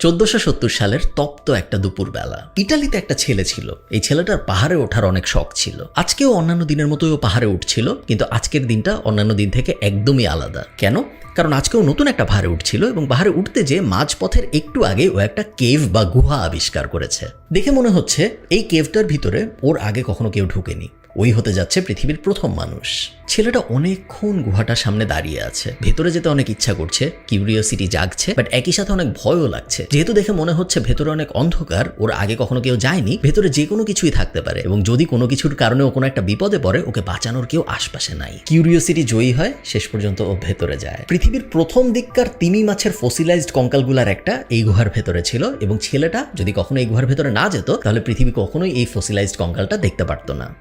চোদ্দশো সত্তর সালের তপ্ত একটা দুপুরবেলা। ইটালিতে একটা ছেলে ছিল। এই ছেলেটার পাহাড়ে ওঠার অনেক শখ ছিল। আজকেও অন্যান্য দিনের মতোই ও পাহাড়ে উঠছিল, কিন্তু আজকের দিনটা অন্যান্য দিন থেকে একদমই আলাদা। কেন? কারণ আজকেও নতুন একটা পাহাড়ে উঠছিল এবং পাহাড়ে উঠতে যে মাঝপথের একটু আগে ও একটা কেভ বা গুহা আবিষ্কার করেছে। দেখে মনে হচ্ছে, এই কেভটার ভিতরে ওর আগে কখনো কেউ ঢুকেনি। ওই হতে যাচ্ছে পৃথিবীর প্রথম মানুষ। ছেলেটা অনেকক্ষণ গুহাটার সামনে দাঁড়িয়ে আছে। ভেতরে যেতে অনেক ইচ্ছা করছে কিউরিওসিটি জাগছে বাট একই সাথে অনেক ভয়ও লাগছে। যেহেতু দেখে মনে হচ্ছে ভেতরে অনেক অন্ধকার, ওর আগে কখনো কেউ যায়নি, ভেতরে যে কোনো কিছুই থাকতে পারে, এবং যদি কোনো কিছুর কারণে ও কোনো একটা বিপদে পড়ে, ওকে বাঁচানোর কেউ আশপাশে নাই। কিউরিওসিটি জয়ী হয়, শেষ পর্যন্ত ও ভেতরে যায়। পৃথিবীর প্রথম দিককার তিমি মাছের ফসিলাইজড কঙ্কালগুলার একটা এই গুহার ভেতরে ছিল, এবং ছেলেটা যদি কখনো এই গুহার ভেতরে না যেত, তাহলে পৃথিবী কখনোই এই ফসিলাইজড কঙ্কালটা দেখতে পারতো না।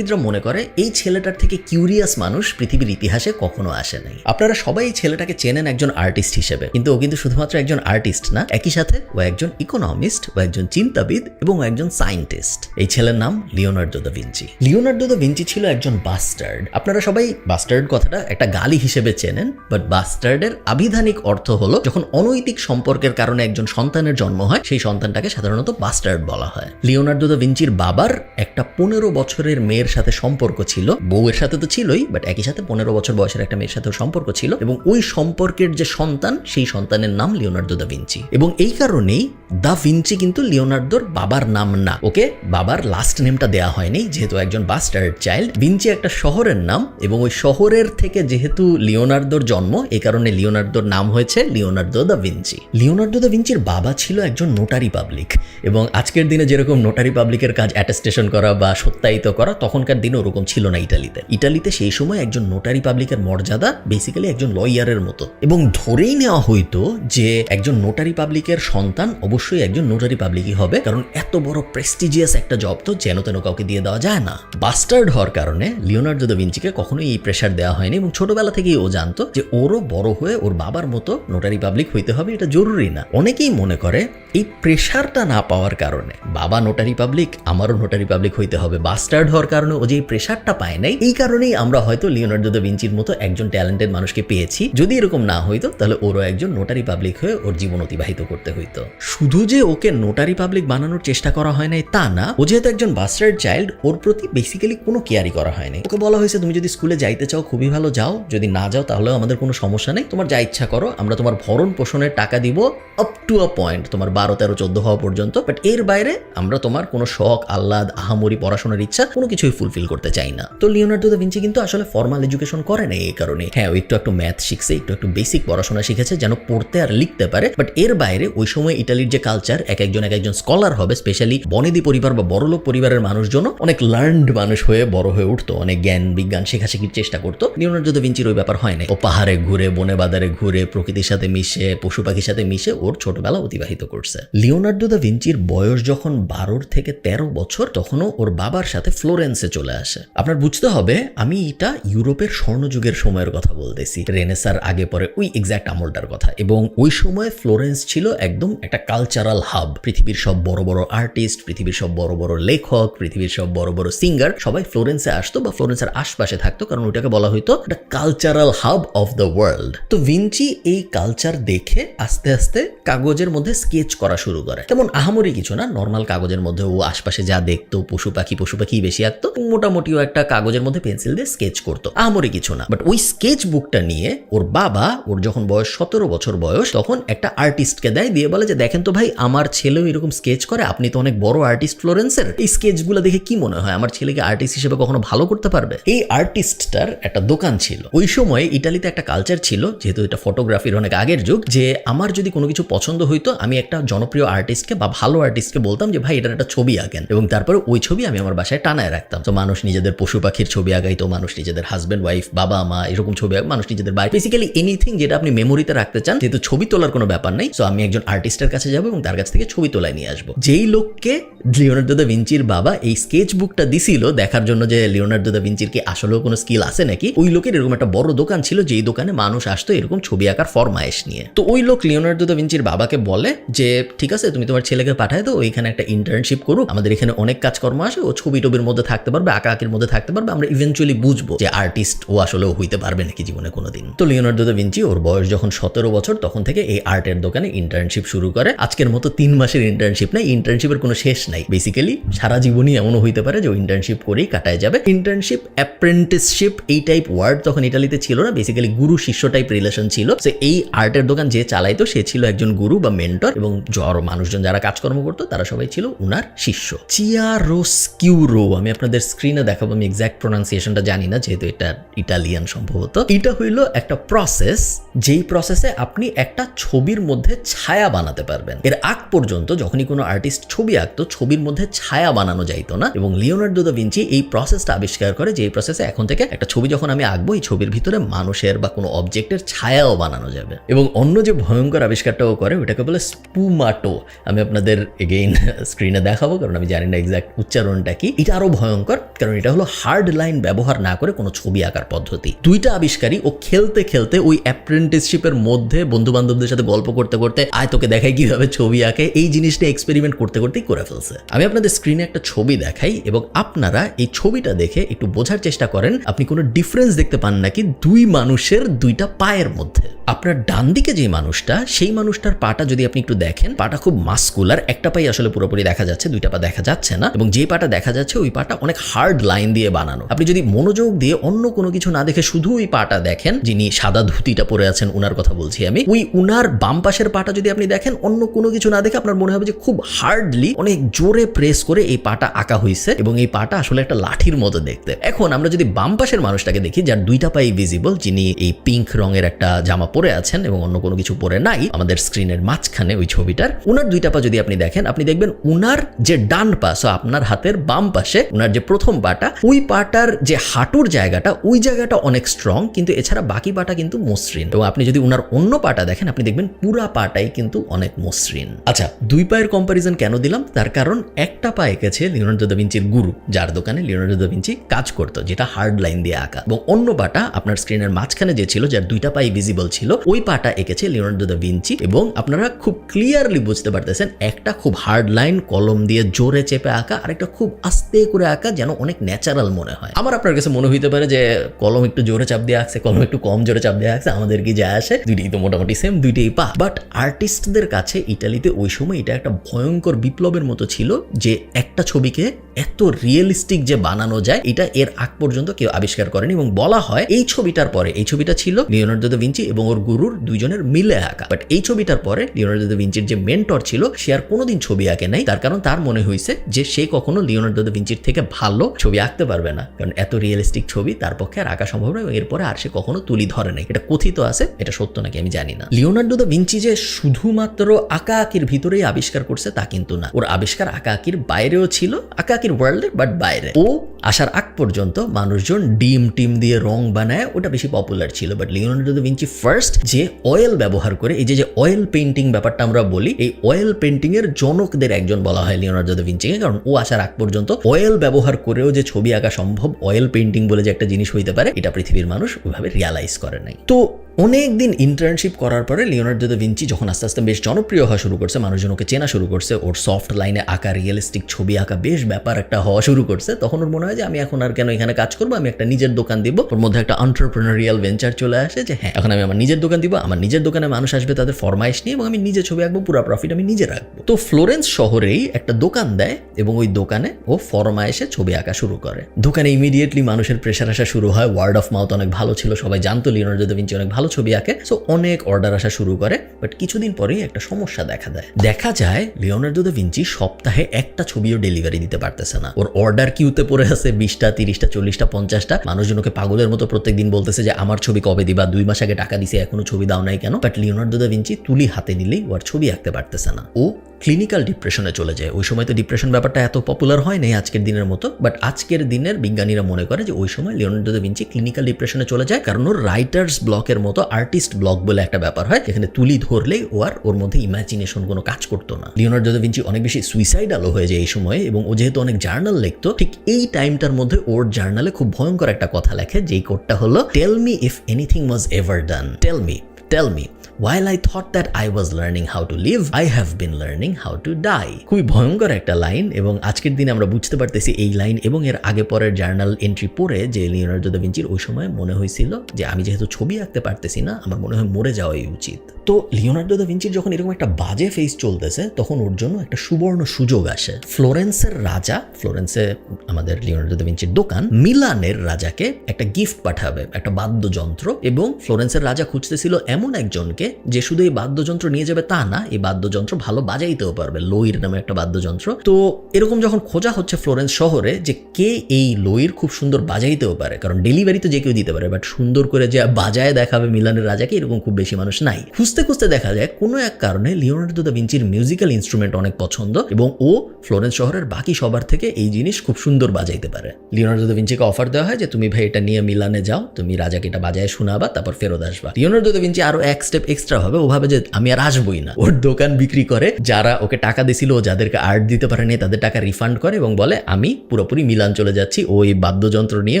ইতিহাসবিদরা মনে করে, এই ছেলেটার থেকে কিউরিয়াস মানুষ পৃথিবীর ইতিহাসে কখনো আসে নাই। আপনারা সবাই এই ছেলেটাকে চেনেন একজন আর্টিস্ট হিসেবে, কিন্তু ও কিন্তু শুধুমাত্র একজন আর্টিস্ট না, একই সাথে ও একজন ইকোনমিস্ট ও একজন চিন্তাবিদ, এবং ও একজন সায়েন্টিস্ট এই ছেলের নাম Leonardo da Vinci. Leonardo da Vinci ছিল একজন বাস্টার্ড আপনারা সবাই বাস্টার্ড কথাটা একটা গালি হিসেবে চেনেন বাট বাস্টার্ডের আবিধানিক অর্থ হলো, যখন অনৈতিক সম্পর্কের কারণে একজন সন্তানের জন্ম হয়, সেই সন্তানটাকে সাধারণত বাস্টার্ড বলা হয়। লিওনার্দো দা ভিঞ্চির বাবার একটা পনেরো বছরের মেয়ের সাথে সম্পর্ক ছিল। বউয়ের সাথে তো ছিলই বাট একই সাথে পনেরো বছর বয়সের একটা মেয়ের সাথেও সম্পর্ক ছিল এবং ওই সম্পর্কের যে সন্তান, সেই সন্তানের নাম লিওনার্দো দা ভিঞ্চি। এবং এই কারণেই দা ভিঞ্চি কিন্তু লিওনার্দোর বাবার নাম না। ওকে, বাবার লাস্ট নেমটা দেওয়া হয়নি, যেহেতু একজন বাস্টার্ড চাইল্ড ভিঞ্চি একটা শহরের নাম এবং ওই শহরের থেকে যেহেতু লিওনার্দোর জন্ম, এই কারণে লিওনার্দোর নাম হয়েছে Leonardo da Vinci. Leonardo da ভিঞ্চির বাবা ছিল একজন নোটারি পাবলিক এবং আজকের দিনে যেরকম নোটারি পাবলিকের কাজ অ্যাটেস্টেশন করা বা সত্যায়িত করা তখনকার দিনে ওরকম ছিল না ইটালিতে। ইটালিতে সেই সময় একজন নোটারি পাবলিকের মর্যাদা বেসিক্যালি একজন লয়ারের মতো। এবং ধরেই নেওয়া হইতো যে একজন নোটারি পাবলিকের সন্তান অবশ্যই একজন নোটারি পাবলিকই হবে, কারণ এত বড় প্রেস্টিজিয়াস একটা জব তো যেন তেন কাউকে দিয়ে দেওয়া যায় না। বাস্টার্ড হওয়ার কারণে লিওনার্দো দা ভিঞ্চিকে কখনোই এই প্রেশার দেওয়া হয়নি এবং ছোটবেলা থেকেই ও জানতো যে ওরও বড় হয়ে ওর বাবার মতো নোটারি পাবলিক হইতে হবে, এটা জরুরি না। অনেকেই মনে করে এই প্রেশারটা না পাওয়ার কারণে বাবা নোটারি পাবলিক আমারও নোটারি পাবলিক হইতে হবে। বাস্টার্ড হওয়ার কারণে ও যে প্রেশারটা পায় নাই, এই কারণেই আমরা হয়তো লিওনার্দো দা ভিঞ্চির মতো একজন ট্যালেন্টেড মানুষকে পেয়েছি। যদি এরকম না হইতো, তাহলে ওরও একজন নোটারি পাবলিক হয়ে ওর জীবন অতিবাহিত করতে হইতো। শুধু যে ওকে নোটারি পাবলিক বানানোর চেষ্টা করা হয় নাই তা না, ও যেহেতু একজন বাস্টার্ড চাইল্ড ওর প্রতি বেসিক্যালি কোনো কেয়ারই করা হয়নি ওকে বলা হয়েছে, তুমি যদি স্কুলে যাইতে চাও, খুবই ভালো, যাও। যদি না যাও, তাহলেও আমাদের কোনো সমস্যা নেই। তোমার যা ইচ্ছা করো, আমরা তোমার ভরণ পোষণের টাকা দিব আপ টু আ পয়েন্ট তোমার বারো, তেরো, চোদ্দ হওয়া পর্যন্ত। বাট এর বাইরে আমরা তোমার কোনো শখ, আহ্লাদ, আহামরি, পড়াশোনার ইচ্ছা, কোনো কিছুই ফুলফিল করতে চাই না। তো লিওনার্দো দা ভিঞ্চি কিন্তু আসলে ফর্মাল এডুকেশন করে না এই কারণে। হ্যাঁ একটু একটু ম্যাথ শিখছে, একটু একটু বেসিক পড়াশোনা শিখেছে, যেন পড়তে আর লিখতে পারে। বাট এর বাইরে ওই সময় ইটালির যে কালচার এক একজন এক একজন স্কলার হবে স্পেশালি বনেদি পরিবার বা বড়লোক পরিবারের মানুষজন অনেক লার্নড মানুষ হয়ে, বড় হয়ে উঠতো, অনেক জ্ঞান, বিজ্ঞান শেখাশেখির চেষ্টা করতো। লিওনার্দো দা ভিঞ্চির ওই ব্যাপার হয় না ও পাহাড়ে ঘুরে, বনে বাদারে ঘুরে, প্রকৃতির সাথে মিশে, পশু পাখির সাথে মিশে ওর ছোটবেলা অতিবাহিত করছে। লিওনার্দো দা ভিঞ্চির বয়স যখন বারোর থেকে তেরো বছর, তখনও ওর বাবার সাথে ফ্লোরেন্সে চলে আসে। আপনার বুঝতে হবে, আমি এটা ইউরোপের স্বর্ণযুগের সময়ের কথা বলতেছি। রেনেসার আগে পরে ওই এক্স্যাক্ট আমলটার কথা। এবং ওই সময় ফ্লোরেন্স ছিল একদম একটা কালচারাল হাব পৃথিবীর সব বড় বড় আর্টিস্ট পৃথিবীর সব বড় বড় লেখক, পৃথিবীর সব বড় বড় সিঙ্গার সবাই ফ্লোরেন্সে আসতো বা ফ্লোরেন্সের আশপাশে থাকতো, কারণ ওটাকে বলা হতো একটা cultural hub of the world তো ভিঞ্চি এই কালচার দেখে আস্তে আস্তে কাগজের মধ্যে স্কেচ করা শুরু করে। তেমন আহামরি কিছু না নর্মাল কাগজের মধ্যে ও আশপাশে যা দেখতো, পশু পাখি পশু পাখি বেশি আঁকতো মোটামুটিও একটা কাগজের মধ্যে পেন্সিল দিয়ে স্কেচ করতো। আহামরি কিছু না। বাট ওই স্কেচ বুকটা নিয়ে ওর বাবা, ওর যখন বয়স সতেরো বছর বয়স, তখন একটা আর্টিস্টকে দেয়, দিয়ে বলে যে, দেখেন তো ভাই, আমার ছেলেও এরকম স্কেচ করে, আপনি তো অনেক বড় আর্টিস্ট ফ্লোরেন্সের এই স্কেচগুলো দেখে কি মনে হয়? আমার ছেলেকে আর্টিস্ট হিসেবে কখনো ভালো করতে পারবে? এই আর্টিস্টটার একটা দোকান ছিল। ওই সময় ইটালিতে একটা কালচার ছিল, যেহেতু এটা ফটোগ্রাফির অনেক আগের যুগ, যে আমার যদি কোনো কিছু পছন্দ হইতো, আমি একটা জনপ্রিয় আর্টিস্টকে বা ভালো আর্টিস্টকে বলতাম যে, ভাই, এটার একটা ছবি আঁকেন। এবং তারপরে ওই ছবি আমি আমার বাসায় টানায় রাখতাম। তো মানুষ নিজেদের পশু পাখির ছবি আগাইতো মানুষ নিজেদের হাজব্যান্ড ওয়াইফ বাবা, মা, এরকম ছবি মানুষ নিজেদের বাড়ি। বেসিক্যালি এনিথিং যেটা আপনি মেমোরিতে রাখতে চান, যেহেতু ছবি তোলার কোনো ব্যাপার নেই সো আমি একজন আর্টিস্টের কাছে যাব এবং তার কাছ থেকে ছবি তোলায় নিয়ে আসব। যেই লোককে লিওনার্দো দা ভিঞ্চির বাবা এই স্কেচ বুকটা দিছিল, দেখার জন্য যে লিওনার্দো দা ভিঞ্চির কি আসলেও কোনো স্কিল আছে নাকি, ওই লোকের এরকম একটা বড় দোকান ছিল, যেই দোকানে মানুষ আসতো এরকম ছবি আঁকার ফরমায়েশ নিয়ে। তো ওই লোক লিওনার্দো দা ভিঞ্চির বাবাকে বলে যে, ঠিক আছে, তুমি তোমার ছেলেকে পাঠায় তো ওইখানে একটা ইন্টার্নশিপ করুক, আমাদের এখানে অনেক কাজকর্ম আসে, ও ছবি টবির মধ্যে থাকতে পারবে আঁকা আঁকির মধ্যে থাকতে পারবে, আমরা ইভেনচুয়ালি বুঝব যে আর্টিস্ট ও আসলেও হইতে পারবে নাকি জীবনে কোনোদিন। তো লিওনার্দো দা ভিঞ্চি ওর বয়স যখন সতেরো বছর, তখন থেকে এই আর্টের দোকানে ইন্টার্নশিপ শুরু করে। আজকের মতো তিন মাসের ইন্টার্নশিপ নাই ইন্টার্নশিপের কোনো শেষ নাই। বেসিক্যালি সারা জীবনই এমনও হইতে পারে যে ইন্টার্নশিপ করেই কাটায় যাবে। ইন্টার্নশিপ অ্যাপ্রেন্টিসশিপ এই টাইপ ওয়ার্ড তখন ইটালিতে ছিল না বেসিক্যালি গুরু শিষ্য টাইপ রিলেশন ছিল। সে এই আর্টের দোকান যে চালাইতো, সে ছিল একজন গুরু বা মেন্টর এবং জ্বর মানুষজন যারা কাজকর্ম করতো, তারা সবাই ছিল উনার শিষ্য। চিয়ারোস্কিউরো আমি আপনাদের স্ক্রিনে দেখাবো, আমি এক্স্যাক্ট প্রোনাউন্সিয়েশনটা জানি না, যেহেতু এটা ইটালিয়ান সম্ভবত। এটা হইল একটা প্রসেস যেই প্রসেসে আপনি একটা ছবির মধ্যে ছায়া বানাতে পারবেন। এর আগ পর্যন্ত যখনই কোনো আর্টিস্ট ছবি আঁকতো, ছবির মধ্যে ছায়া বানানো যাইতো না। এবং লিওনার্দো দা ভিঞ্চি এই প্রসেসটা আবিষ্কার করে যে এই প্রসেসে এখন থেকে একটা ছবি যখন আমি আঁকবো, এই ছবির ভিতরে মানুষের বা কোনো অবজেক্টের ছায়াও বানানো যাবে। এবং অন্য যে ভয়ঙ্কর আবিষ্কারটাও করে, ওটাকে বলে স্পুমাটো আমি আপনাদের এগেইন স্ক্রিনে দেখাবো, কারণ আমি জানি না এক্সাক্ট উচ্চারণটা কি। এটা আরও ভয়ঙ্কর কারণ এটা হলো হার্ড লাইন ব্যবহার না করে কোনো ছবি আঁকার পদ্ধতি। দুইটা আবিষ্কারী ও খেলতে খেলতে ওই অ্যাপ্রেন্টিসশিপের মধ্যে বন্ধু বান্ধবদের সাথে গল্প করতে করতে, আয় তোকে দেখাই কীভাবে ছবি আঁকে, এই জিনিসটা এক্সপেরিমেন্ট করতে করতেই করে ফেলছে। আমি আপনাদের স্ক্রিনে একটা ছবি দেখাই, এবং আপনারা এই ছবিটা দেখে একটু বোঝার চেষ্টা করেন, আপনি কোনো ডিফারেন্স দেখতে পান নাকি দুই মানুষের দুইটা পায়ের মধ্যে। আপনার ডান দিকে যে মানুষটা, সেই মানুষটার পাটা যদি আপনি একটু দেখেন, পাটা খুব মাস্কুলার একটা পাই আসলে পুরোপুরি দেখা যাচ্ছে, দুইটা পা দেখা যাচ্ছে না, এবং যে পাটা দেখা যাচ্ছে, ওই পাটা অনেক হার্ড লাইন দিয়ে বানানো। আপনি যদি মনোযোগ দিয়ে অন্য কোনো কিছু না দেখে শুধু ওই পাটা দেখেন, যিনি সাদা ধুতিটা পরে আছেন, উনার কথা বলছি আমি, ওই উনার বাম পাশের পাটা যদি আপনি দেখেন, অন্য কোনো কিছু না দেখে আপনার মনে হবে যে খুব হার্ডলি অনেক জোরে প্রেস করে এই পাটা আঁকা হয়েছে এবং এই পাটা আসলে একটা লাঠির মতো দেখতে। এখন আমরা যদি বাম পাশের মানুষটাকে দেখি, যার দুইটা পাই ভিজিবল যিনি এই পিঙ্ক রঙের একটা জামা পরে আছেন এবং অন্য কোনো কিছু পরে নাই, আমাদের স্ক্রিনের মাঝখানে ওই ছবিটার, উনার দুইটা পা যদি আপনি দেখেন, আপনি দেখবেন উনার যে ডান পা, so আপনার হাতের বাম পাশে, উনার যে প্রথম পাটা ওই পাটার যে হাঁটুর জায়গাটা, ওই জায়গাটা অনেক স্ট্রং কিন্তু এছাড়া বাকি পাটা কিন্তু মসৃণ। এবং আপনি যদি ওনার অন্য পাটা দেখেন, আপনি দেখবেন পুরা পাটাই কিন্তু অনেক মসৃণ। আচ্ছা দুই পায়ের কম্পারিজন কেন দিলাম? তার কারণ একটা পা এঁকেছে লিওনার্দো দা ভিঞ্চির গুরু, যার দোকানে লিওনার্দো দা ভিঞ্চি কাজ করতো, যেটা হার্ড লাইন দিয়ে আঁকা। এবং অন্য পাটা আপনার স্ক্রিনের মাঝখানে যে ছিল, যার দুইটা পাই ভিজিবল ছিল, ওই পাটা এঁকেছে লিওনার্দো দা ভিঞ্চি। এবং আপনারা খুব ক্লিয়ারলি বুঝতে পারতেছেন, একটা খুব হার্ড লাইন কলম দিয়ে জোরে চেপে আঁকা আর একটা খুব আস্তে করে আঁকা যেন অনেক ন্যাচারাল মনে হয়। আমার আপনার কাছে মনে হইতে পারে যে, কলম একটু জোরে চাপ দিয়ে আসছে কলম একটু কম জোরে চাপ দিয়ে আসছে আমাদের কি যা আসে? দুইটাই তো মোটামুটি সেম দুইটাই পা। বাট আর্টিস্টদের কাছে ইটালিতে ওই সময় এটা একটা ভয়ঙ্কর বিপ্লবের মতো ছিল যে, একটা ছবিকে এত রিয়েলিস্টিক যে বানানো যায়, এটা এর আগ পর্যন্ত কেউ আবিষ্কার করেনি এবং বলা হয় এই ছবিটার পরে, এই ছবিটা ছিল লিওনার্দো দা ভিঞ্চি এবং ওর গুরুর দুইজনের মিলে আঁকা। বাট এই ছবিটার পরে লিওনার্দো দা ভিঞ্চির যে মেন্টর ছিল, সে আর কোনোদিন ছবি আঁকে নাই। তার কারণ তার মনে হয়েছে যে সে কখনো লিওনার্দো দা ভিঞ্চির থেকে ভালো ছবি আঁকতে পারবে না। কারণ এত রিয়েলিস্টিক ছবি তার পক্ষে আর আঁকা সম্ভব নয় এবং এরপরে আর সে কখনো তুলি ধরে নাই। এটা কথিত আছে, এটা সত্য নাকি আমি জানি না। লিওনার্দো দা ভিঞ্চি যে শুধুমাত্র আঁকা আঁকির ভিতরেই আবিষ্কার করছে তা কিন্তু না। ওর আবিষ্কার আঁকা আঁকির বাইরেও ছিল আঁকা আঁকির ওয়ার্ল্ডের বাট বাইরে। ও আসার আগ পর্যন্ত মানুষজন ডিম টিম দিয়ে রং বানায়, ওটা বেশি পপুলার ছিল। But Leonardo da Vinci first যে অয়েল ব্যবহার করে, এই যে যে অয়েল পেন্টিং ব্যাপারটা আমরা বলি, এই অয়েল পেন্টিং এর জনকদের একজন বলা হয় লিওনার্দো দা ভিঞ্চিকে কারণ ও আসার আগ পর্যন্ত অয়েল ব্যবহার করেও যে ছবি আঁকা সম্ভব অয়েল পেন্টিং বলে যে একটা জিনিস হইতে পারে, এটা পৃথিবীর মানুষ ওইভাবে রিয়ালাইজ করে নাই। তো অনেক দিন ইন্টার্নশিপ করার পরে লিওনার্দো দা ভিঞ্চি যখন আস্তে আস্তে বেশ জনপ্রিয় হওয়া শুরু করছে, মানুষজন ওকে চেনা শুরু করছে, ওর সফট লাইনে আঁকা রিয়েলিস্টিক ছবি আঁকা বেশ ব্যাপার একটা হওয়া শুরু করছে। তখন ওর মনে হয় যে আমি এখন আর কেন এখানে কাজ করব? আমি একটা নিজের দোকান দিব। ওর মধ্যে একটা অন্টারপ্রেনারিয়াল ভেঞ্চার চলে আসে যে হ্যাঁ এখন আমি আমার নিজের দোকান দিব, আমার নিজের দোকানে মানুষ আসবে, তাদের ফরমাইশ নিয়ে, এবং আমি নিজে ছবি আঁকবো, পুরো প্রফিট আমি নিজে রাখব। তো ফ্লোরেন্স শহরেই একটা দোকান দেয়, এবং ওই দোকানে ও ফরমাইশে ছবি আঁকা শুরু করে। দোকানে ইমিডিয়েটলি মানুষের প্রেশার আসা শুরু হয় ওয়ার্ড অফ মাউথ অনেক ভালো ছিল, সবাই জানতো লিওনার্দো দা ভিঞ্চি অনেক ভালো ছবি আঁকে সো অনেক অর্ডার আসা শুরু করে বাট কিছুদিন পরেই একটা সমস্যা দেখা দেয়। দেখা যায় লিওনার্দো দা ভিঞ্চি সপ্তাহে একটা ছবিও ডেলিভারি দিতে পারতেছে না। ওর অর্ডার কিউতে পড়ে আছে বিশটা, তিরিশটা, চল্লিশটা, পঞ্চাশটা। মানুষজন ওকে পাগলের মতো প্রত্যেকদিন বলতেছে যে, আমার ছবি কবে দিবা? দুই মাস আগে টাকা দিছে, এখনও ছবি দাও নাই কেন? বাট লিওনার্দো দা ভিঞ্চি তুলি হাতে নিলেই ওর ছবি আঁকতে পারতেছে না। ও ক্লিনিক্যাল ডিপ্রেশনে চলে যায়। ওই সময় তো ডিপ্রেশন ব্যাপারটা এত পপুলার হয় নাই আজকের দিনের মতো বাট আজকের দিনের বিজ্ঞানীরা মনে করে যে, ওই সময় লিওনার্দো দা ভিঞ্চি ক্লিনিক্যাল ডিপ্রেশনে চলে যায়, কারণ ওর রাইটার্স ব্লকের মতো আর্টিস্ট ব্লগ বলে একটা ব্যাপার হয় যেখানে তুলি ধরলেই ও আর ওর মধ্যে ইমাজিনেশন কোনো কাজ করতো না। লিওনার দা ভিঞ্চি অনেক বেশি সুইসাইড আলো হয়ে যায় এই সময় এবং ও যেহেতু অনেক জার্নাল লিখতো, ঠিক এই টাইমটার মধ্যে ওর জার্নালে খুব ভয়ঙ্কর একটা কথা লেখে, যেই কোডটা হলো tell me if anything was ever done tell me tell me while I thought that I was learning how to live I have been learning how to die খুবই ভয়ঙ্কর একটা লাইন এবং আজকের দিনে আমরা বুঝতে পারতেছি এই লাইন এবং এর আগে পরের জার্নাল এন্ট্রি পড়ে যে লিওনার্দো দা ভিঞ্চির ওই সময় মনে হয়েছিল যে আমি যেহেতু ছবি আঁকতে পারতেছি না, আমার মনে হয় মরে যাওয়াই উচিত। তো লিওনার্দো দা ভিঞ্চির যখন এরকম একটা বাজে ফেস চলতেছে, তখন ওর জন্য একটা সুবর্ণ সুযোগ আসে। ফ্লোরেন্সের রাজা ফ্লোরেন্সে আমাদের লিওনার্দো দা ভিঞ্চির দোকান মিলানের রাজাকে একটা গিফট পাঠাবে, একটা বাদ্যযন্ত্র এবং ফ্লোরেন্সের রাজা খুঁজতেছিল এমন একজনকে যে শুধু এই বাদ্যযন্ত্র নিয়ে যাবে তা না, এই বাদ্যযন্ত্র ভালো বাজাইতেও পারবে লোইর নামে একটা বাদ্যযন্ত্র। তো এরকম যখন খোঁজা হচ্ছে ফ্লোরেন্স শহরে যে কে এই লোইর খুব সুন্দর বাজাইতেও পারে, কারণ ডেলিভারি তো যে কেউ দিতে পারে, বাট সুন্দর করে যে বাজায় দেখাবে মিলানের রাজাকে, এরকম খুব বেশি মানুষ নাই। খুঁজতে খুঁজতে দেখা যায়, কোনো এক কারণে লিওনার্দো দা ভিঞ্চির মিউজিক্যাল ইনস্ট্রুমেন্ট অনেক পছন্দ, এবং ও ফ্লোরেন্স শহরের বাকি সবার থেকে এই জিনিস খুব সুন্দর বাজাইতে পারে। লিওনার্দো দা ভিঞ্চিকে অফার দেওয়া হয় যে, তুমি ভাই এটা নিয়ে মিলানে যাও, তুমি রাজাকে এটা বাজায় শোনাবা, তারপর ফেরত আসবা। লিওনার্দো দা ভিঞ্চি আরও এক স্টেপ এক্সট্রা হবে, ও ভাবে যে আমি আর আসবই না। ওর দোকান বিক্রি করে, যারা ওকে টাকা দিছিল ও যাদেরকে আর্ট দিতে পারেনি, তাদের টাকা রিফান্ড করে এবং বলে, আমি পুরোপুরি মিলান চলে যাচ্ছি। ওই বাদ্যযন্ত্র নিয়ে,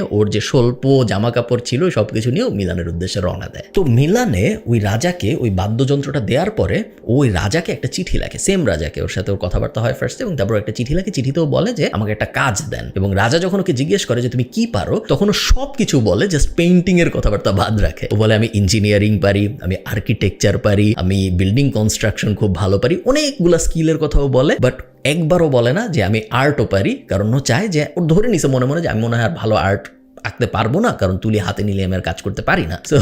ওর যে স্বল্প জামা কাপড় ছিল সবকিছু নিয়ে ও মিলানের উদ্দেশ্যে রওনা দেয়। তো মিলানে ওই রাজাকে, ওই বাদ্যযন্ত্রটা দেওয়ার পরে ওই রাজাকে একটা চিঠি লেখে সেম রাজাকে। ওর সাথে ওর কথাবার্তা হয় ফার্স্টে এবং তারপর একটা চিঠি লেখে। চিঠিতেও বলে যে, আমাকে একটা কাজ দেন। এবং রাজা যখন ওকে জিজ্ঞেস করে যে, তুমি কি পারো? তখন সব কিছু বলে জাস্ট পেন্টিং এর কথাবার্তা বাদ রাখে। ও বলে, আমি ইঞ্জিনিয়ারিং পারি, আমি আর্কিটেকচার পারি, আমি বিল্ডিং কনস্ট্রাকশন খুব ভালো পারি, অনেকগুলা স্কিলের কথাও বলে বাট একবারও বলে না যে আমি আর্টও পারি, কারণ ও চায় যে ওর ধরে নিছে মনে মনে যে আমি মনে হয় আর ভালো আর্ট আঁকতে পারব না, কারণ তুলি হাতে নিলে আমি আর কাজ করতে পারি না। সো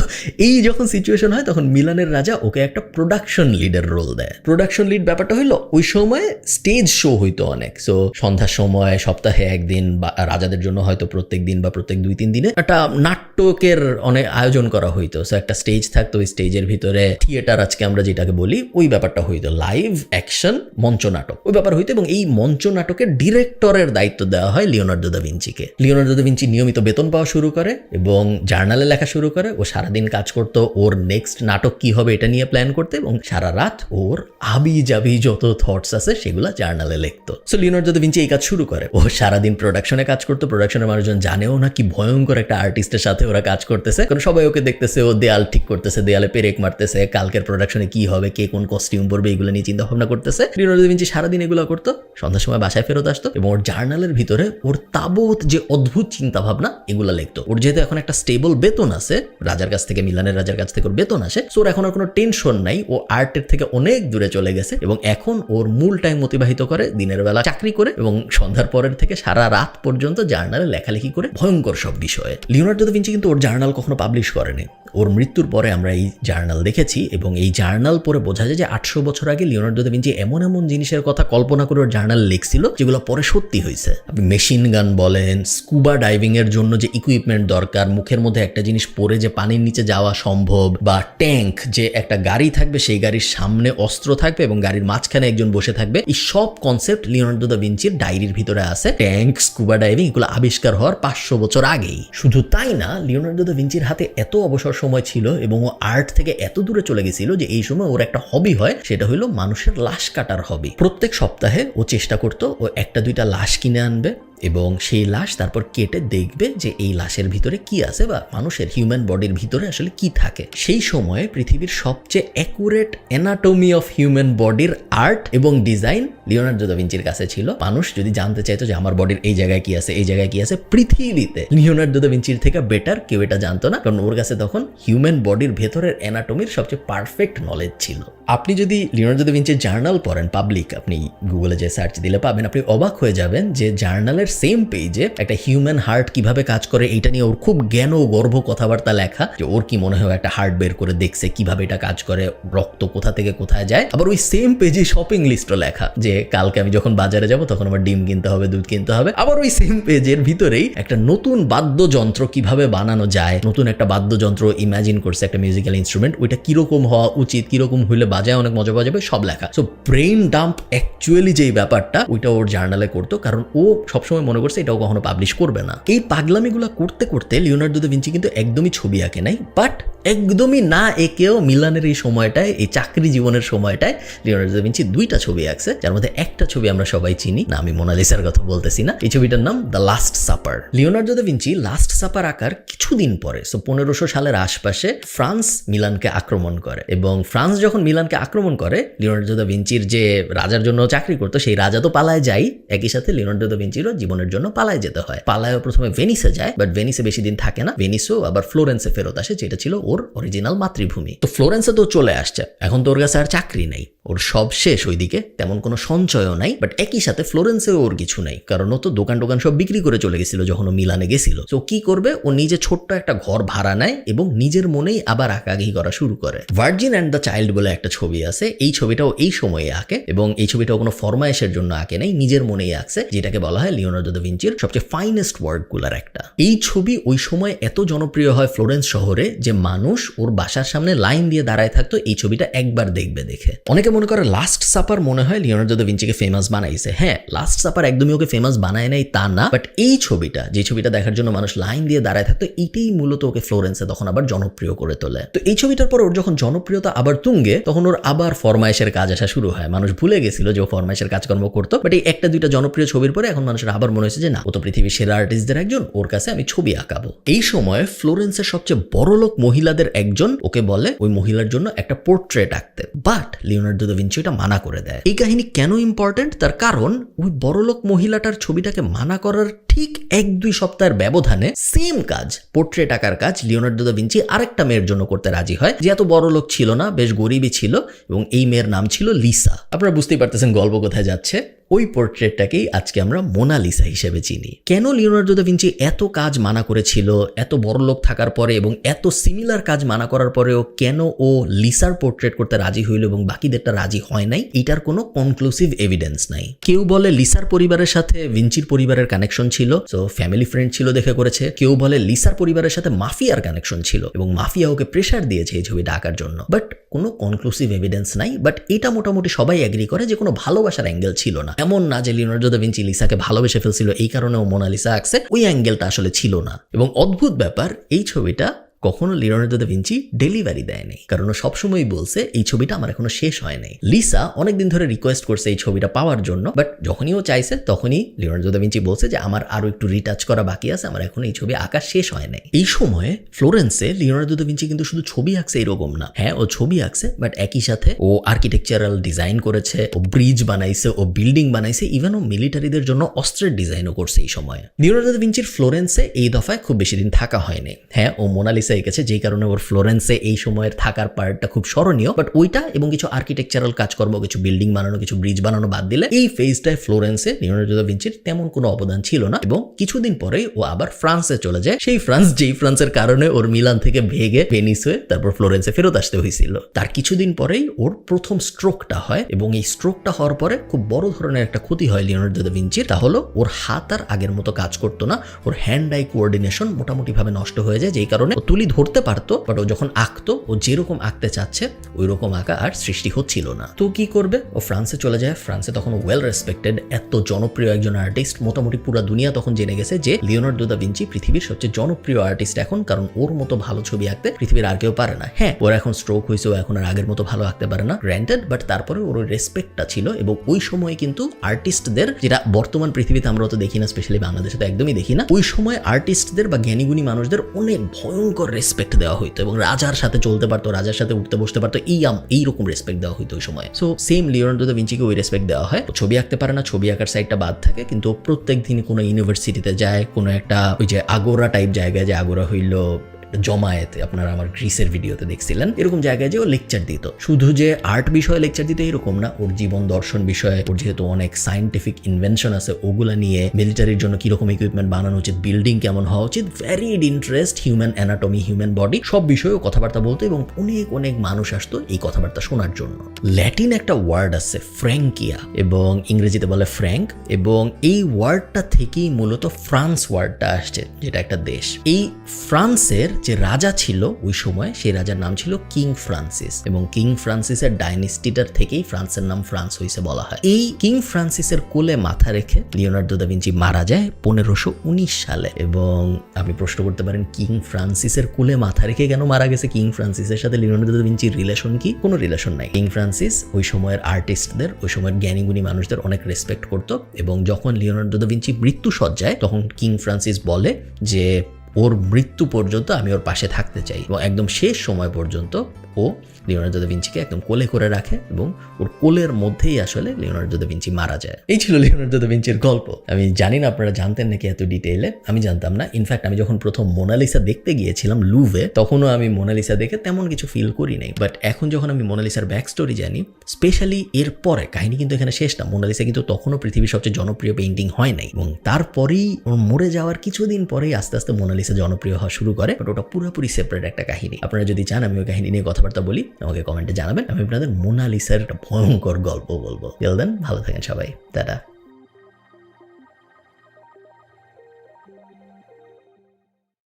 এই যখন সিচুয়েশন হয়, তখন মিলানের রাজা ওকে একটা প্রোডাকশন লিডের রোল দেয়। প্রোডাকশন লিড ব্যাপারটা হইল, ওই সময় স্টেজ শো হইতো অনেক। সো সন্ধ্যার সময়, সপ্তাহে একদিন, বা রাজাদের জন্য হয়তো প্রত্যেক দিন বা প্রত্যেক দুই তিন দিনে একটা নাটকের অনেক আয়োজন করা হইতো। সো একটা স্টেজ থাকতো, ওই স্টেজের ভিতরে থিয়েটার আজকে আমরা যেটাকে বলি, ওই ব্যাপারটা হইতো। লাইভ অ্যাকশন মঞ্চ নাটক। ওই ব্যাপার হইতো এবং এই মঞ্চ নাটকের ডিরেক্টরের দায়িত্ব দেওয়া হয় লিওনার্দো দা ভিঞ্চিকে। লিওনার্দো দা ভিঞ্চি নিয়মিত বেতন পাওয়া শুরু করে এবং জার্নালে লেখা শুরু করে, ও সারাদিন কাজ করতো, ওর নেক্সট নাটক কি হবে এটা নিয়ে প্ল্যান করতে এবং সারা রাত ওর আবি জাবি যত থটস আছে সেগুলো জার্নালে লিখতো। সো লিওনার্দো দা ভিঞ্চি এই কাজ শুরু করে। ও সারাদিন প্রোডাকশনে কাজ করতো প্রোডাকশনের মানুষজন জানেও না কি ভয়ঙ্কর একটা আর্টিস্টের সাথে ওরা কাজ করতেছে। কারণ সবাই ওকে দেখতেছে, ও দেয়াল ঠিক করতেছে, দেয়ালে পেরেক মারতেছে, কালকের প্রোডাকশনে কি হবে, কে কোন কস্টিউম পরবে, এগুলো নিয়ে চিন্তা ভাবনা করতেছে। লিওনার্দো দা ভিঞ্চি সারাদিন এগুলো করতো, সন্ধ্যার সময় বাসায় ফেরত আসতো এবং ওর জার্নালের ভিতরে ওর তাবৎ যে অদ্ভুত চিন্তা ভাবনা এগুলো লিখতো। ওর যেহেতু এখন একটা স্টেবল বেতন আছে, রাজার কাছ থেকে, মিলানের রাজার কাছ থেকে ওর বেতন আসে সো ওর এখন আর কোনো টেনশন নাই, ও আর্টের থেকে অনেক দূরে চলে গেছে, এবং এখন ওর মূল টাইম অতিবাহিত করে, দিনের বেলা চাকরি করে, এবং সন্ধ্যার পরের থেকে সারা রাত পর্যন্ত জার্নালে লেখালেখি করে, ভয়ঙ্কর সব বিষয়ে। লিওনার্দো দা ভিঞ্চি কিন্তু ওর জার্নাল কখনো পাবলিশ করেনি। ওর মৃত্যুর পরে আমরা এই জার্নাল দেখেছি, এবং এই জার্নাল পরে বোঝা যায় যে আটশো বছর আগে লিওনার্দো দা ভিঞ্চি এমন এমন জিনিসের কথা কল্পনা করে ওর জার্নাল লিখছিল, যেগুলো পরে সত্যি হয়েছে মেশিন গান বলেন স্কুবা ডাইভিং এর জন্য যে ইকুইপমেন্ট দরকার, মুখের মধ্যে একটা জিনিস পরে যে পানির নিচে যাওয়া সম্ভব বা ট্যাঙ্ক যে একটা গাড়ি থাকবে, সেই গাড়ির সামনে অস্ত্র থাকবে এবং গাড়ির মাঝখানে একজন বসে থাকবে। এই সব কনসেপ্ট লিওনার্দো দা ভিঞ্চির ডায়েরির ভিতরে আছে। ট্যাঙ্ক স্কুবা ডাইভিং এগুলো আবিষ্কার হওয়ার পাঁচশো বছর আগেই। শুধু তাই না লিওনার্দো দা ভিঞ্চির হাতে এত অবসর সময় ছিল এবং ও আর্ট থেকে এত দূরে চলে গেছিল যে এই সময় ওর একটা হবি হয়, সেটা হলো মানুষের লাশ কাটার হবি প্রত্যেক সপ্তাহে ও চেষ্টা করতো ও একটা দুইটা লাশ কিনে আনবে। এবং সেই লাশ তারপর কেটে দেখবে যে এই লাশের ভিতরে কি আছে বা মানুষের হিউম্যান বডির ভিতরে আসলে কি থাকে। সেই সময়ে পৃথিবীর সবচেয়ে অ্যাকুরেট অ্যানাটমি অফ হিউম্যান বডির আর্ট এবং ডিজাইন লিওনার্দো দা ভিঞ্চির কাছে ছিল। মানুষ যদি জানতে চাইতো যে আমার বডির এই জায়গায় কি আছে, এই জায়গায় কি আছে, পৃথিবীতে লিওনার্দো দা ভিঞ্চির থেকে বেটার কেউ এটা জানতো না। কারণ ওর কাছে তখন হিউম্যান বডির ভেতরের অ্যানাটমির সবচেয়ে পারফেক্ট নলেজ ছিল। আপনি যদি লিওনার্দো দা ভিঞ্চির জার্নাল পড়েন পাবলিক আপনি গুগলে যে সার্চ দিলে পাবেন, আপনি অবাক হয়ে যাবেন যে জার্নালের সেম পেজে একটা হিউম্যান হার্ট কীভাবে কাজ করে এটা নিয়ে ওর খুব জ্ঞান ও গর্ভ কথাবার্তা লেখা, যে ওর কি মনে হয় একটা হার্ট বের করে দেখছে, কীভাবে এটা কাজ করে, রক্ত কোথা থেকে কোথায় যায়। আবার ওই সেম পেজে শপিং লিস্টও লেখা, যে কালকে আমি যখন বাজারে যাব, তখন আমার ডিম কিনতে হবে, দুধ কিনতে হবে। আবার ওই সেম পেজের ভিতরেই একটা নতুন বাদ্যযন্ত্র কীভাবে বানানো যায়, নতুন একটা বাদ্যযন্ত্র ইমাজিন করছে একটা মিউজিক্যাল ইনস্ট্রুমেন্ট ওইটা কীরকম হওয়া উচিত, কীরকম হইলে বাজায়, অনেক মজা পাওয়া যাবে, সব লেখা। সো ব্রেন ডাম্প অ্যাকচুয়ালি যেই ব্যাপারটা, ওইটা ওর জার্নালে করতো, কারণ ও সবসময় সবসময় মনে করছে এটাও কখনো পাবলিশ করবে না। এই পাগলামিগুলো করতে করতে লিওনার্দো দা ভিঞ্চি কিন্তু একদমই ছবি আঁকে নাই বাট একদমই না একেও মিলানের এই সময়টায়, এই চাকরি জীবনের সময়টায় লিওনার্দো দা ভিঞ্চি দুইটা ছবি আঁকছে, যার মধ্যে একটা ছবি আমরা সবাই চিনি, না আমি মোনালিসার কথা বলতেছি না, এই ছবিটার নাম the last supper Leonardo da Vinci last supper আঁকার কিছুদিন পরে সো পনেরোশো সালের আশপাশে ফ্রান্স মিলানকে আক্রমণ করে, এবং ফ্রান্স যখন মিলানকে আক্রমণ করে, লিওনার্দো দা ভিঞ্চির যে রাজার জন্য চাকরি করতো, সেই রাজা তো পালায় যায়, একই সাথে লিওনার্দো দা ভিঞ্চিরও জীবনের জন্য পালায় যেতে হয়। পালায় প্রথমে ভেনিসে যায় বাট ভেনিসে বেশি দিন থাকে না। ভেনিসও আবার ফ্লোরেন্সে ফেরত আসে, যেটা ছিল ওর অরিজিনাল মাতৃভূমি। তো ফ্লোরেন্সে তো চলে আসছে। এখন তো ওর কাছে আর চাকরি নেই। ওর সব শেষ ওইদিকে, তেমন কোনো সঞ্চয়ও নাই বাট একই সাথে ফ্লোরেন্সেও ওর কিছু নাই। কারণ ও তো দোকান টোকান সব বিক্রি করে চলে গেছিল যখন ও মিলানে গেছিল। তো কি করবে? ও নিজে ছোট্ট একটা ঘর ভাড়া নেয় এবং নিজের মনেই আবার আঁকাআঁকি করা শুরু করে। ভার্জিন অ্যান্ড দ্য চাইল্ড বলে একটা ছবি আছে। এই ছবিটাও এই সময়ে আঁকে এবং এই ছবিটাও কোনো ফরমায়েশের জন্য আঁকে নাই, নিজের মনেই আঁকছে, যেটাকে বলা হয় লিওনার্দো দা ভিঞ্চির সবচেয়ে ফাইনেস্ট ওয়ার্কগুলোর একটা। এই ছবি ওই সময় এত জনপ্রিয় হয় ফ্লোরেন্স শহরে যে মানুষ ওর বাসার সামনে লাইন দিয়ে দাঁড়ায় থাকতো, এই ছবিটা একবার দেখবে দেখে। অনেকে মনে করে লাস্ট সাপার মনে হয় লিওনার্দো দা ভিঞ্চিকে ফেমাস বানাইছে। হ্যাঁ লাস্ট সাপার একদমই ওকে ফেমাস বানায় নাই তা না বাট এই ছবিটা, যে ছবিটা দেখার জন্য মানুষ লাইন দিয়ে দাঁড়ায় থাকতো, এটাই মূলত ওকে ফ্লোরেন্সে তখন আবার জনপ্রিয় করে তোলে। তো এই ছবিটার পর ওর যখন জনপ্রিয়তা আবার তুঙ্গে, তখন ওর আবার ফরমাইশের কাজ আসা শুরু হয়। মানুষ ভুলে গেছিল যে ও ফরমাইশের কাজকর্ম করতো বাট এই একটা দুইটা জনপ্রিয় ছবির পরে এখন মানুষের আবার মনে হয়েছে যে না, ও তো পৃথিবীর সেরা আর্টিস্টদের একজন, ওর কাছে আমি ছবি আঁকাবো। এই সময় ফ্লোরেন্সের সবচেয়ে বড়লোক মহিলাদের একজন, ওকে বলে ওই মহিলার জন্য একটা পোর্ট্রেট আঁকতে। বাট লিওনার্দো দা ভিঞ্চি এটা মানা করে দেয়। এই কাহিনী কেন ইম্পর্টেন্ট তার কারণ, ওই বড়লোক মহিলাটার ছবিটাকে মানা করার ঠিক এক দুই সপ্তাহের ব্যবধানে সেম কাজ পোর্ট্রেট আঁকার কাজ লিওনার্দো দা ভিঞ্চি আরেকটা মেয়ের জন্য করতে রাজি হয়, যে এত বড় লোক ছিল না, বেশ গরিবই ছিল এবং এই মেয়ের নাম ছিল লিসা আপনারা বুঝতেই পারতেছেন গল্প কোথায় যাচ্ছে। ওই পোর্ট্রেটটাকেই আজকে আমরা মোনালিসা হিসেবে চিনি। কেন লিওনার্দো দা ভিঞ্চি এত কাজ মানা করেছিল, এত বড় লোক থাকার পরে এবং এত সিমিলার কাজ মানা করার পরেও কেন ও লিসার পোর্ট্রেট করতে রাজি হইল এবং বাকিদেরটা রাজি হয় নাই? এটার কোনো কনক্লুসিভ এভিডেন্স নাই। কেউ বলে লিসার পরিবারের সাথে ভিঞ্চির পরিবারের কানেকশন ছিল সো ফ্যামিলি ফ্রেন্ড ছিল দেখে করেছে। কেউ বলে লিসার পরিবারের সাথে মাফিয়ার কানেকশন ছিল এবং মাফিয়া ওকে প্রেশার দিয়েছে এই ছবিটা আঁকার জন্য। বাট কোনো কনক্লুসিভ এভিডেন্স নাই বাট এটা মোটামুটি সবাই অ্যাগ্রি করে যে কোনো ভালোবাসার অ্যাঙ্গেল ছিল না। এমন না যে লিওনার্ডো দা ভিঞ্চি লিসাকে ভালোবেসে ফেলছিল, এই কারণেও মোনালিসা আঁকছে, ওই অ্যাঙ্গেলটা আসলে ছিল না। এবং অদ্ভুত ব্যাপার, এই ছবিটা কখনো লিওনার্দো দা ভিঞ্চি ডেলিভারি দেয়নি, কারণ ও সবসময়ই বলছে, এই ছবিটা আমার এখনও শেষ হয় নাই লিসা অনেকদিন ধরে রিকোয়েস্ট করছে এই ছবিটা পাওয়ার জন্য বাট যখনই ও চাইছে, তখনই লিওনার্দো দা ভিঞ্চি বলছে যে, আমার আরও একটু রিটাচ করা বাকি আছে, আমার এখন এই ছবি আঁকা শেষ হয় নাই এই সময়ে ফ্লোরেন্সে লিওনার্দো দা ভিঞ্চি কিন্তু শুধু ছবি আঁকছে এরকম না। হ্যাঁ ও ছবি আঁকছে বাট একই সাথে ও আর্কিটেকচারাল ডিজাইন করেছে, ও ব্রিজ বানাইছে, ও বিল্ডিং বানাইছে ইভেন ও মিলিটারিদের জন্য অস্ত্রের ডিজাইনও করছে এই সময়ে। লিওনার্দো দা ভিঞ্চির ফ্লোরেন্সে এই দফায় খুব বেশি দিন থাকা হয়নি। হ্যাঁ ও মোনালিসা এঁকেছে যেই কারণে ওর ফ্লোরেন্সে এই সময়ের থাকার পার্টটা খুব স্মরণীয়। বাট ওইটা এবং কিছু আর্কিটেকচারাল কাজকর্ম, কিছু বিল্ডিং বানানো, কিছু ব্রিজ বানানো বাদ দিলে এই ফেজটায় ফ্লোরেন্সে লিওনার্দো দা ভিঞ্চির তেমন কোনো অবদান ছিল না এবং কিছুদিন পরেই ও আবার ফ্রান্সে চলে যায়। সেই ফ্রান্স যেই ফ্রান্সের কারণে ওর মিলান থেকে ভেগে ভেনিস হয়ে তারপর ফ্লোরেন্সে ফেরত আসতে হয়েছিল। তার কিছুদিন পরেই ওর প্রথম স্ট্রোকটা হয় এবং এই স্ট্রোকটা হওয়ার পরে খুব বড় ধরনের একটা ক্ষতি হয় লিওনার্দো দা ভিঞ্চির তা হলো ওর হাত আর আগের মতো কাজ করতো না, ওর হ্যান্ড আই কোঅর্ডিনেশন মোটামুটি ভাবে নষ্ট হয়ে যায়, যেই কারণে ও তুলি ধরতে পারতো বাট ও যখন আঁকতো, ও যেরকম আঁকতে চাচ্ছে ওই রকম আঁকা আর সৃষ্টি হচ্ছিল না। তো কি করবে? ও ফ্রান্সে চলে যায়। ফ্রান্সে তখন ওয়েল রেসপেক্টেড এত জনপ্রিয় একজন আর্টিস্ট মোটামুটি পুরো দুনিয়া তখন জেনে গেছে যে লিওনার্দো দা ভিঞ্চি পৃথিবীর সবচেয়ে জনপ্রিয় আর্টিস্ট এখন, কারণ ওর মতো ভালো ছবি আঁকতে পৃথিবীর আর কেউ পারে না। হ্যাঁ ওর এখন স্ট্রোক হয়েছে, ও এখন আর আগের মতো ভালো আঁকতে পারে না গ্র্যান্টেড বাট তারপরে ওর রেসপেক্টটা ছিল এবং ওই সময় কিন্তু আর্টিস্টদের যেটা বর্তমান পৃথিবীতে আমরা তো দেখি না স্পেশালি বাংলাদেশে তো একদমই দেখি না, ওই সময় আর্টিস্টদের বা জ্ঞানীগুণী মানুষদের অনেক ভয়ঙ্কর রেসপেক্ট দেওয়া হইতো এবং রাজার সাথে চলতে পারতো, রাজার সাথে উঠতে বসতে পারতো, এই এইরকম রেসপেক্ট দেওয়া হইতো ওই সময়। সো সেম লিওনার্দো দা ওই রেসপেক্ট দেওয়া হয়। ছবি আঁকতে পারে না, ছবি আঁকার সাইডটা বাদ থাকে, কিন্তু প্রত্যেক দিনই কোনো ইউনিভার্সিটিতে যায়, কোনো একটা ওই যে আগোরা টাইপ জায়গায় যে আগোরা হইল জমায়েতে আপনারা আমার গ্রিসের ভিডিওতে দেখছিলেন, এরকম জায়গায় যে ও লেকচার দিত। শুধু যে আর্ট বিষয়ে লেকচার দিত এরকম না, ওর জীবন দর্শন বিষয়ে, ওর যেহেতু অনেক সাইন্টিফিক ইনভেনশন আছে, ওগুলা নিয়ে মিলিটারির জন্য কীরকম ইকুইপমেন্ট বানানো উচিত বিল্ডিং কেমন হওয়া উচিত varied interest human anatomy human body সব বিষয়েও কথাবার্তা বলতো এবং অনেক অনেক মানুষ আসতো এই কথাবার্তা শোনার জন্য। ল্যাটিন একটা ওয়ার্ড আছে ফ্র্যাঙ্কিয়া এবং ইংরেজিতে বলে ফ্র্যাঙ্ক এবং এই ওয়ার্ডটা থেকেই মূলত ফ্রান্স ওয়ার্ডটা আসছে, যেটা একটা দেশ। এই ফ্রান্সের যে রাজা ছিল ওই সময়, সেই রাজার নাম ছিল কিং ফ্রান্সিস এবং কিং ফ্রান্সিসের ডাইনেস্টিটার থেকেই ফ্রান্সের নাম ফ্রান্স হয়েছে বলা হয়। এই কিং ফ্রান্সিসের কোলে মাথা রেখে লিওনার্দো দা ভিঞ্চি মারা যায় পনেরোশো উনিশ সালে এবং আপনি প্রশ্ন করতে পারেন, কিং ফ্রান্সিসের কোলে মাথা রেখে কেন মারা গেছে? কিং ফ্রান্সিসের সাথে লিওনার্দো দা ভিঞ্চির রিলেশন কি? কোনো রিলেশন নাই। কিং ফ্রান্সিস ওই সময়ের আর্টিস্টদের ওই সময়ের জ্ঞানীগুণী মানুষদের অনেক রেসপেক্ট করত এবং যখন লিওনার্দো দা ভিঞ্চি মৃত্যু সজ্জায় তখন কিং ফ্রান্সিস বলে যে ওর মৃত্যু পর্যন্ত আমি ওর পাশে থাকতে চাই। এবং একদম শেষ সময় পর্যন্ত ও লিওনার্দো দা ভিঞ্চিকে একদম কোলে করে রাখে এবং ওর কোলের মধ্যেই আসলে লিওনার্দো দা ভিঞ্চি মারা যায়। এই ছিল লিওনার্দো দা ভিঞ্চির গল্প। আমি জানি না আপনারা জানতেন নাকি এত ডিটেইলে, আমি জানতাম না। ইনফ্যাক্ট আমি যখন প্রথম মোনালিসা দেখতে গিয়েছিলাম লুভে, তখনও আমি মোনালিসা দেখে তেমন কিছু ফিল করি নাই। বাট এখন যখন আমি মোনালিসার ব্যাক স্টোরি জানি স্পেশালি এর পরে, কাহিনী কিন্তু এখানে শেষ না, মোনালিসা কিন্তু তখনও পৃথিবীর সবচেয়ে জনপ্রিয় পেইন্টিং হয় নাই। এবং তারপরেই ওর মরে যাওয়ার কিছুদিন পরেই আস্তে আস্তে মোনালিসা জনপ্রিয় হওয়া শুরু করে বাট ওটা পুরোপুরি সেপারেট একটা কাহিনী। আপনারা যদি চান, আমি ওই কাহিনী নিয়ে কথাবার্তা বলি। আমাকে কমেন্টে জানাবেন, আমি আপনাদের মোনালিসার একটা ভয়ঙ্কর গল্প বলব। দেন ভালো থাকেন সবাই। দাদা